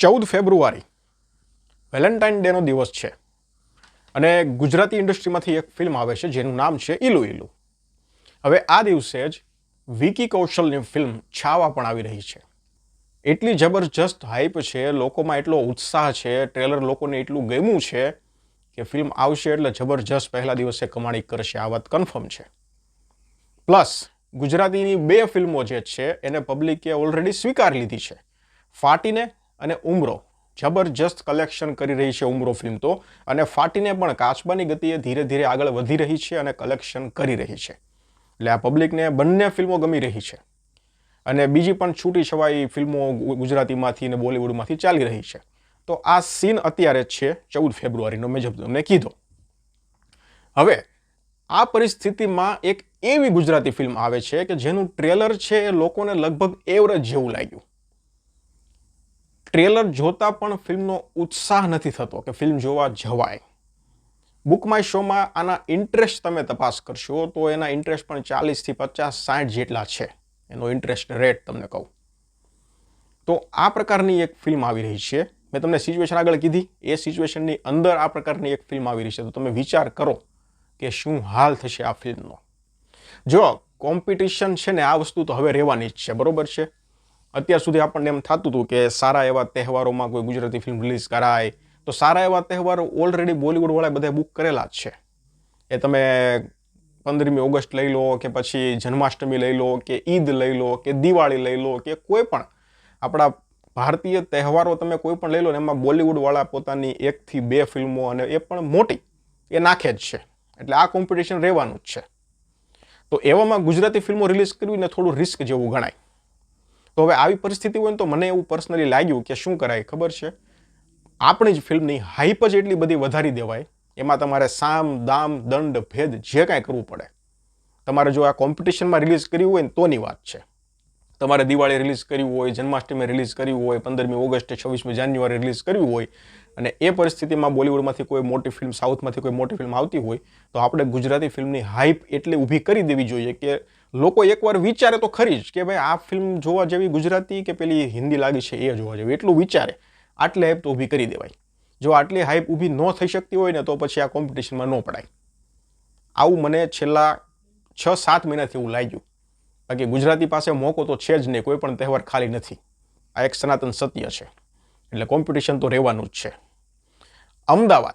ચૌદ ફેબ્રુઆરી, વેલેન્ટાઇન ડેનો દિવસ છે. અને ગુજરાતી ઇન્ડસ્ટ્રીમાંથી એક ફિલ્મ આવે છે, જેનું નામ છે ઇલુ ઇલુ હવે આ દિવસે જ વિકી કૌશલની ફિલ્મ છાવા પણ આવી રહી છે. એટલી જબરજસ્ત હાઇપ છે, લોકોમાં એટલો ઉત્સાહ છે, ટ્રેલર લોકોને એટલું ગમ્યું છે કે ફિલ્મ આવશે એટલે જબરજસ્ત પહેલા દિવસે કમાણી કરશે, આ વાત કન્ફર્મ છે. પ્લસ ગુજરાતીની બે ફિલ્મો જે છે, એને પબ્લિકે ઓલરેડી સ્વીકાર લીધી છે. ફાટીને અને ઉમરો. જબરજસ્ત કલેક્શન કરી રહી છે ઉમરો ફિલ્મ તો. અને ફાટીને પણ કાચબાની ગતિએ ધીરે ધીરે આગળ વધી રહી છે અને કલેક્શન કરી રહી છે. એટલે આ પબ્લિકને બંને ફિલ્મો ગમી રહી છે. અને બીજી પણ છૂટી છવાઈ ફિલ્મો ગુજરાતીમાંથી અને બોલિવૂડમાંથી ચાલી રહી છે. તો આ સીન અત્યારે છે ચૌદ ફેબ્રુઆરીનો. મેં તમને કીધો. હવે, આ પરિસ્થિતિમાં એક એવી ગુજરાતી ફિલ્મ આવે છે કે જેનું ટ્રેલર છે એ લોકોને લગભગ એવરેજ જેવું લાગ્યું. ટ્રેલર જોતા પણ ફિલ્મનો ઉત્સાહ નથી થતો કે ફિલ્મ જોવા જવાય. બુક માય શોમાં આના ઇન્ટરેસ્ટ તમે તપાસ કરશો તો એના ઇન્ટરેસ્ટ પણ ચાલીસથી પચાસ સાઠ જેટલા છે. એનો ઇન્ટરેસ્ટ રેટ તમને કહું. તો આ પ્રકારની એક ફિલ્મ આવી રહી છે. મેં તમને સિચ્યુએશન આગળ કીધી. એ સિચ્યુએશનની અંદર આ પ્રકારની એક ફિલ્મ આવી રહી છે. તો તમે વિચાર કરો કે શું હાલ થશે આ ફિલ્મનો. જો કોમ્પિટિશન છે ને આ વસ્તુ તો હવે રહેવાની જ છે. બરોબર છે? અત્યાર સુધી આપણને એમ થતું હતું કે સારા એવા તહેવારોમાં કોઈ ગુજરાતી ફિલ્મ રિલીઝ કરાય. તો સારા એવા તહેવારો ઓલરેડી બોલિવૂડવાળાએ બધા બુક કરેલા જ છે. એ તમે પંદરમી ઓગસ્ટ લઈ લો કે પછી જન્માષ્ટમી લઈ લો કે ઈદ લઈ લો કે દિવાળી લઈ લો કે કોઈ પણ આપણા ભારતીય તહેવારો તમે કોઈ પણ લઈ લો ને એમાં બોલિવૂડવાળા પોતાની એકથી બે ફિલ્મો અને એ પણ મોટી એ નાખે જ છે. એટલે આ કોમ્પિટિશન રહેવાનું જ છે. તો એવામાં ગુજરાતી ફિલ્મો રિલીઝ કરવી ને થોડું રિસ્ક જેવું ગણાય. તો હવે આવી પરિસ્થિતિ હોય તો મને એવું પર્સનલી લાગ્યું કે શું કરાય, ખબર છે? આપણી જ ફિલ્મની હાઈપ જ એટલી બધી વધારી દેવાય, એમાં તમારે સામ, દામ, દંડ, ભેદ જે કાંઈ કરવું પડે. તમારે જો આ કોમ્પિટિશનમાં રિલીઝ કર્યું હોય ને તોની વાત છે. તમારે દિવાળી રિલીઝ કર્યું હોય, જન્માષ્ટમી રિલીઝ કર્યું હોય, પંદરમી ઓગસ્ટે છવ્વીસમી જાન્યુઆરી રિલીઝ કર્યું હોય અને એ પરિસ્થિતિમાં બોલિવૂડમાંથી કોઈ મોટી ફિલ્મ, સાઉથમાંથી કોઈ મોટી ફિલ્મ આવતી હોય, તો આપણે ગુજરાતી ફિલ્મની હાઈપ એટલી ઊભી કરી દેવી જોઈએ કે લોકો એકવાર વિચારે તો ખરી જ કે ભાઈ આ ફિલ્મ જોવા જેવી ગુજરાતી કે પેલી હિન્દી લાગી છે એ જોવા જેવી. એટલું વિચારે. આટલી હાઈપ તો ઊભી કરી દેવાય. જો આટલી હાઈપ ઊભી ન થઈ શકતી હોય ને તો પછી આ કોમ્પિટિશનમાં ન પડાય. આવું મને છેલ્લા છ સાત મહિનાથી એવું લાગ્યું. બાકી ગુજરાતી પાસે મોકો તો છે જ નહીં, કોઈ પણ તહેવાર ખાલી નથી. આ એક સનાતન સત્ય છે. એટલે કોમ્પિટિશન તો રહેવાનું જ છે. અમદાવાદ.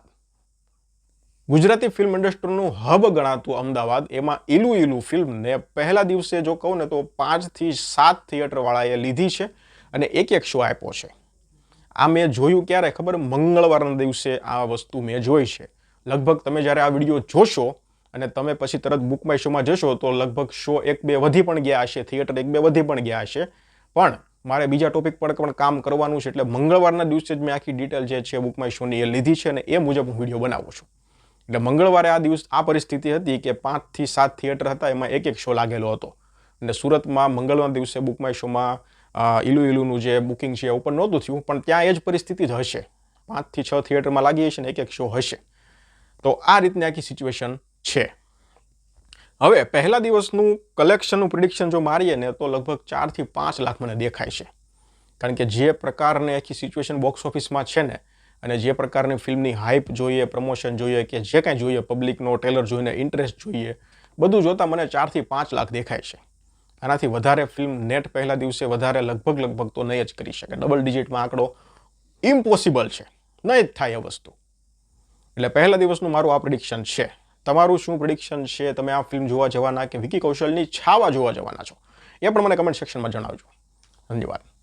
ગુજરાતી ફિલ્મ ઇન્ડસ્ટ્રીનું હબ ગણાતું અમદાવાદ, એમાં ઇલુ ઇલુ ફિલ્મને પહેલા દિવસે જો કહું ને તો પાંચથી સાત થિયેટરવાળાએ લીધી છે અને એક એક શો આપ્યો છે. આ મેં જોયું ક્યારે ખબર? મંગળવારના દિવસે આ વસ્તુ મેં જોઈ છે. લગભગ તમે જ્યારે આ વીડિયો જોશો અને તમે પછી તરત બુક માય શોમાં જશો તો લગભગ શો એક બે વધી પણ ગયા હશે થિયેટર એક બે વધી પણ ગયા હશે. પણ મારે બીજા ટોપિક પર પણ કામ કરવાનું છે, એટલે મંગળવારના દિવસે જ મેં આખી ડિટેલ જે છે બુક માય શોની એ લીધી છે અને એ મુજબ હું વીડિયો બનાવું છું. એટલે મંગળવારે આ દિવસ આ પરિસ્થિતિ હતી કે પાંચથી સાત થિયેટર હતા, એમાં એક એક શો લાગેલો હતો. અને સુરતમાં મંગળવારના દિવસે બુક માય શોમાં ઇલુ ઈલુનું જે બુકિંગ છે એ ઓપન નહોતું થયું, પણ ત્યાં એ જ પરિસ્થિતિ જ હશે. પાંચથી છ થિયેટરમાં લાગી હશે ને એક એક શો હશે. તો આ રીતની આખી સિચ્યુએશન છે. હવે પહેલા દિવસનું કલેક્શનનું પ્રિડિક્શન જો મારીએ ને, તો લગભગ ચારથી પાંચ લાખ મને દેખાય છે. કારણ કે જે પ્રકારની આખી સિચ્યુએશન બોક્સ ઓફિસમાં છે ને, અને જે પ્રકારની ફિલ્મની હાઇપ જોઈએ પ્રમોશન જોઈએ, કે જે કાંઈ જોઈએ પબ્લિકનો ટ્રેલર જોઈને ઇન્ટરેસ્ટ જોઈએ, બધું જોતાં મને ચારથી પાંચ લાખ દેખાય છે. આનાથી વધારે ફિલ્મ નેટ પહેલા દિવસે વધારે લગભગ લગભગ તો નહીં જ કરી શકે. ડબલ ડિજિટમાં આંકડો ઇમ્પોસિબલ છે. નહીં જ થાય એ વસ્તુ. એટલે પહેલા દિવસનું મારું આ પ્રિડિક્શન છે. તમારું શું પ્રિડિક્શન છે? તમે આ ફિલ્મ જોવા જવાના કે વિકી કૌશલની છાવા જોવા જવાના છો? એ પણ મને કમેન્ટ સેક્શનમાં જણાવજો. ધન્યવાદ.